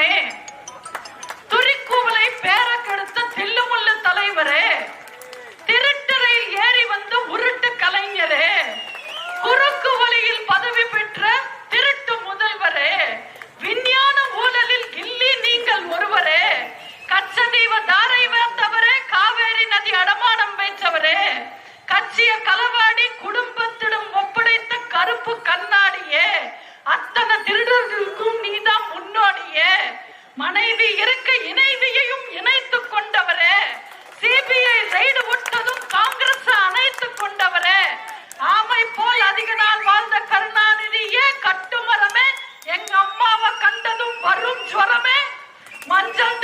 சின்னமே துரிக்கூவலை பேரக்கெடுத்த தில்லுமுள்ளு தலைவரே. திருட்டரையில் ஏறி வந்து உருட்டு கலைஞரே. குறுக்கு வழியில் பதவி பெற்ற திருட்டு முதல்வரே. விஞ்ஞான ஊழலில் கில்லி நீங்கள் ஒருவரே. கச்சதீவ தாரை வேந்தவரே காவேரி நதி அடமானம் வைத்தவரே. கட்சிய களவாடி குடும்பத்திடம் ஒப்படைத்த கருப்பு கண்ணாடியே. மனைவி இருக்க இணைவியையும் இணைத்துக் கொண்டவரே. சிபிஐ ரைடு விட்டதும் காங்கிரஸ் அணைத்துக் கொண்டவரே. ஆமை போல் அதிக நாள் வாழ்ந்த கருணாநிதியே கட்டுமரமே. எங்க அம்மாவை கண்டதும் வரும் ஜுவரமே. மஞ்சள்